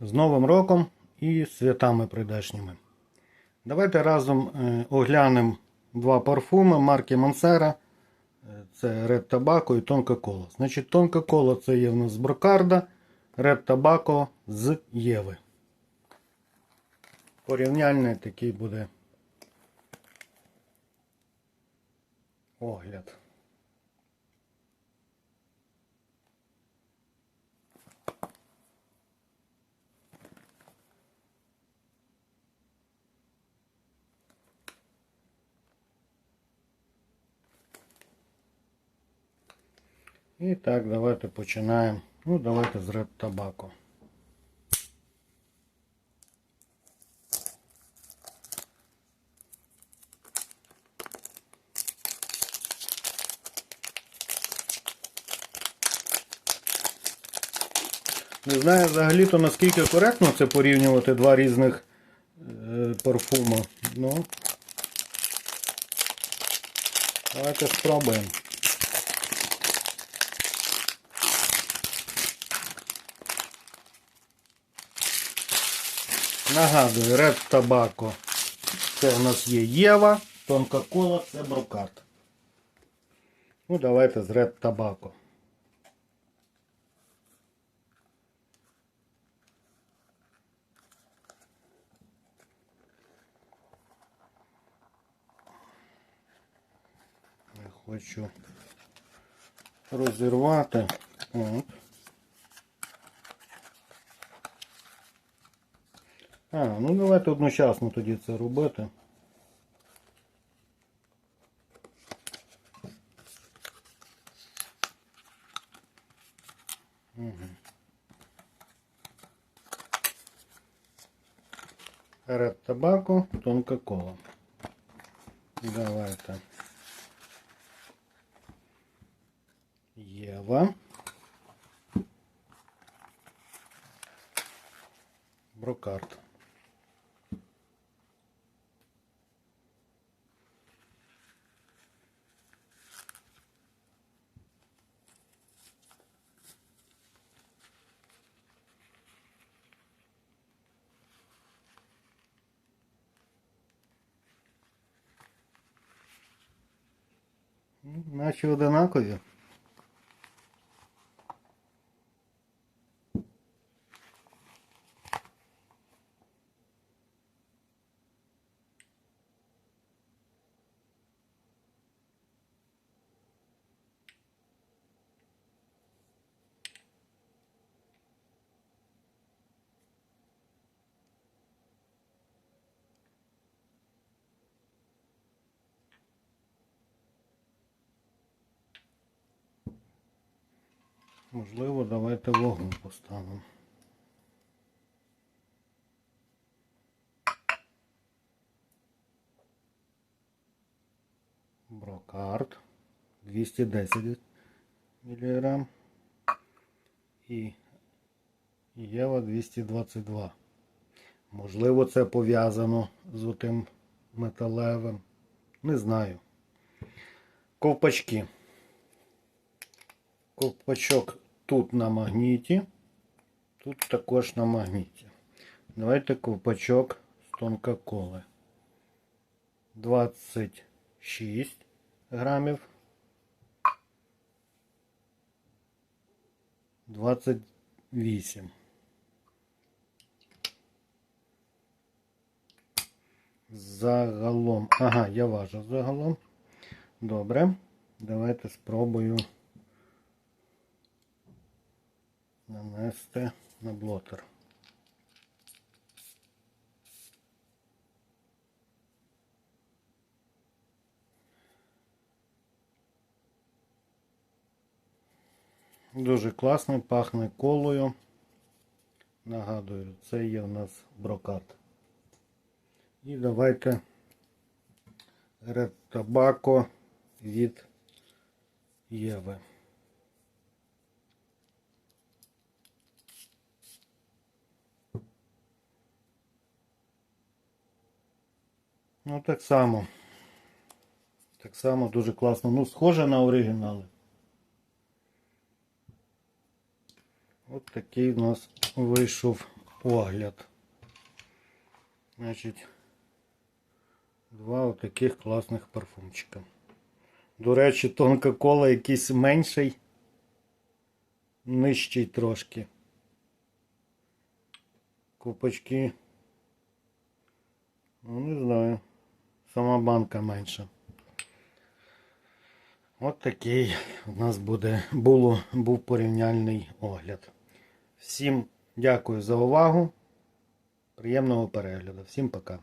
З Новим роком і святами прийдешніми. Давайте разом е, оглянемо два парфуми марки Мансера. Це Red Tobacco і Тонка Кола. Значить, Тонка Кола це є в нас з Брокарда, Red Tobacco з Єви. Порівняльний такий буде огляд. І так, давайте починаємо. Ну, давайте з Red Tobacco. Не знаю взагалі-то наскільки коректно це порівнювати два різних е, парфуми. Ну, давайте спробуємо. Нагадую, Red Tobacco. Це у нас є Єва, тонка кола це брокарт. Ну, давайте з Red Tobacco. Я хочу розірвати. От. А, ну давайте одночасно тоді це робити. Ред табако, тонка кола. Давайте. Єва. Брокарт. Наче одинакові. Можливо, давайте вогонь поставимо. Брокарт 210 мг і Єва 222. Можливо, це пов'язано з отим металевим. Не знаю. Ковпачки. Ковпачок тут на магніті, тут також на магніті. Давайте ковпачок з тонка коли. 26 грамів. 28. Загалом. Ага, я важу загалом. Добре. Давайте спробую. Нанести на блотер. Дуже класний, пахне колою. Нагадую, це є у нас брокат. І давайте Red Tobacco від Єви. Ну так само. Так само дуже класно. Ну, схоже на оригінали. От такий у нас вийшов огляд. Значить, два отаких класних парфумчика. До речі, тонка кола якийсь менший, нижчий трошки. Купочки. Ну, не знаю. Сама банка менша. От такий у нас буде, було, був порівняльний огляд. Всім дякую за увагу. Приємного перегляду. Всім пока.